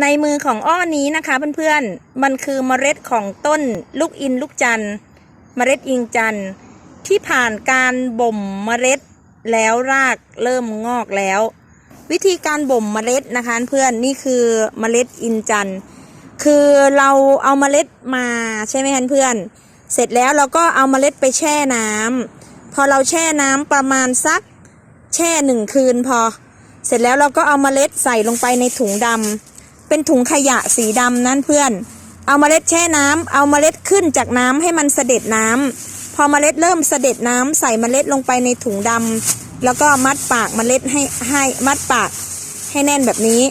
ในมือของอ้อนี้นะคะเพื่อนๆ มันคือเมล็ดของต้นลูกอินลูกจันเมล็ดอิงจันที่ผ่านการบ่มเมล็ดแล้วรากเริ่มงอกแล้ว วิธีการบ่มเมล็ดนะคะเพื่อนนี่คือเมล็ดอินจันคือเราเอาเมล็ดมาใช่ไหมคะเพื่อน เสร็จแล้วเราก็เอาเมล็ดไปแช่น้ำพอเราแช่น้ำประมาณสักแช่หนึ่งคืนพอ เสร็จแล้วเราก็เอาเมล็ดใส่ลงไปในถุงดำ เป็นถุงขยะสีดำนั่นเพื่อน เอาเมล็ดแช่น้ำเอาเมล็ดขึ้นจากน้ำให้มันเสด็จน้ำพอเมล็ดเริ่มเสด็จน้ำใส่เมล็ดลงไปในถุงดำแล้วก็มัดปากเมล็ดให้ให้มัดปากให้แน่นแบบนี้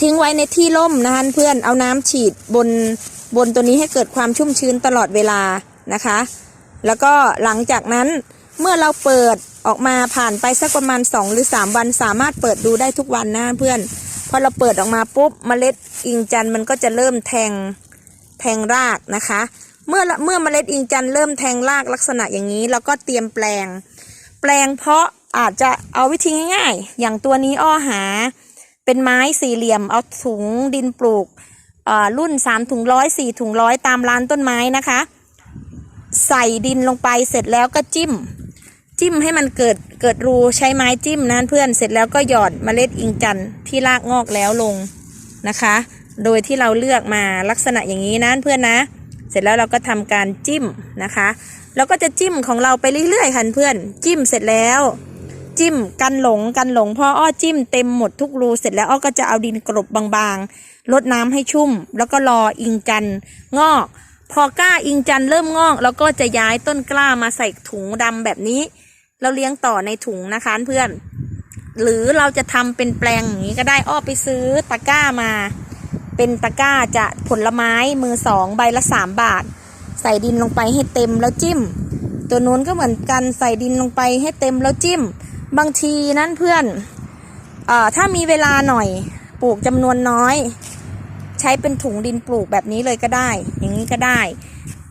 ทิ้งไว้ในที่ร่มนะคะเพื่อนเอาน้ำฉีดบนบนตัวนี้ให้เกิดความชุ่มชื้นตลอดเวลานะคะ แล้วก็หลังจากนั้นเมื่อเราเปิดออกมาผ่านไปสักประมาณ 2 หรือ 3 วันสามารถเปิดดูได้ทุกวันนะเพื่อน พอเราเปิดออกมาปุ๊บเมล็ดอิงจันมันก็จะเริ่มแทงแทงรากนะคะ เมื่อเมื่อเมล็ดอิงจันเริ่มแทงรากลักษณะอย่างนี้เราก็เตรียมแปลง แปลงเพราะอาจจะเอาวิธีง่ายๆ อย่างตัวนี้อ้อหา เป็นไม้สี่เหลี่ยมเอาถุงดินปลูกอ่ารุ่น3ถุงร้อยสี่ถุงร้อยตามร้านต้นไม้นะคะ ใส่ดินลงไปเสร็จแล้วก็จิ้ม จิ้มให้มันเกิดเกิดรูใช้ไม้จิ้มนะเพื่อนเสร็จแล้วก็หยอดเมล็ดอิงจันที่รากงอกแล้วลงนะคะ โดยที่เราเลือกมาลักษณะอย่างนี้นะเพื่อนนะ เสร็จแล้วเราก็ทำการจิ้มนะคะแล้วก็จะจิ้มของเราไปเรื่อยๆค่ะเพื่อน จิ้มเสร็จแล้ว จิ้มกันหลงกันหลงพออ้อจิ้มเต็มหมดทุกรูเสร็จแล้วอ้อก็จะเอาดินกลบบางๆลดน้ำให้ชุ่ม แล้วก็รออิงจันงอกพอกล้าอิงจันเริ่มงอก แล้วก็จะย้ายต้นกล้ามาใส่ถุงดำแบบนี้ เราเลี้ยงต่อในถุงนะคะเพื่อน หรือเราจะทำเป็นแปลงอย่างนี้ก็ได้อ้อไปซื้อตะกร้ามา เป็นตะกร้าจะผลไม้มือสองใบละสามบาท ใส่ดินลงไปให้เต็มแล้วจิ้ม ตัวนู้นก็เหมือนกันใส่ดินลงไปให้เต็มแล้วจิ้ม บางทีนั้นเพื่อนเอ่อถ้ามีเวลาหน่อยปลูกจำนวนน้อย ใช้เป็นถุงดินปลูกแบบนี้เลยก็ได้ อย่างนี้ก็ได้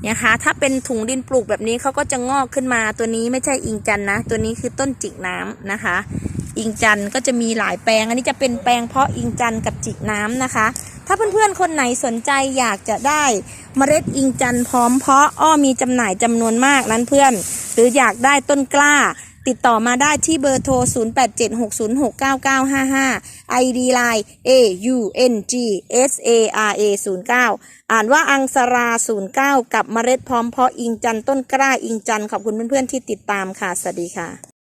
นะคะ ถ้าเป็นถุงดินปลูกแบบนี้เขาก็จะงอกขึ้นมา ตัวนี้ไม่ใช่อิงจันนะ ตัวนี้คือต้นจิกน้ำนะคะ อิงจันก็จะมีหลายแปลง อันนี้จะเป็นแปลงเพาะอิงจันกับจิกน้ำนะคะ ถ้าเพื่อนๆคนไหนสนใจอยากจะได้เมล็ดอิงจันพร้อมเพาะอ้อมีจำหน่ายจำนวนมากนั้นเพื่อน หรืออยากได้ต้นกล้า ติดต่อมาได้ที่เบอร์โทร 0876069955 ID Line A U N G S A R A 09อ่านว่าอังสรา 09 กับเมล็ดพร้อมเพาะอิงจันต้นกล้าอิงจันขอบคุณเพื่อนๆที่ติดตามค่ะ สวัสดีค่ะ